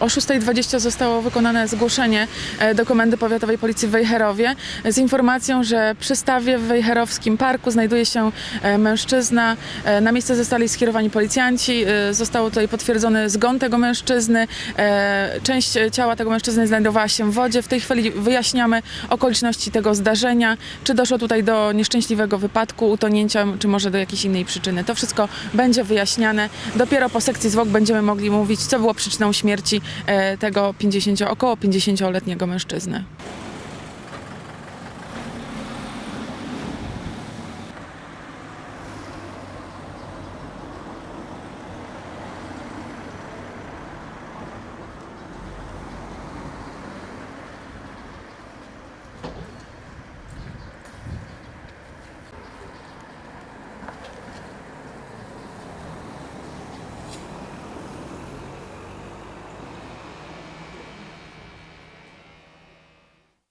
O 6.20 zostało wykonane zgłoszenie e, do Komendy Powiatowej Policji w Wejherowie z informacją, że przy stawie w Wejherowskim Parku znajduje się e, mężczyzna. E, Na miejsce zostali skierowani policjanci. E, Został tutaj potwierdzony zgon tego mężczyzny. Część ciała tego mężczyzny znajdowała się w wodzie. W tej chwili wyjaśniamy okoliczności tego zdarzenia. Czy doszło tutaj do nieszczęśliwego wypadku, utonięcia, czy może do jakiejś innej przyczyny. To wszystko będzie wyjaśniane. Dopiero po sekcji zwłok będziemy mogli mówić, co było przyczyną śmierci tego 50, około 50-letniego mężczyzny.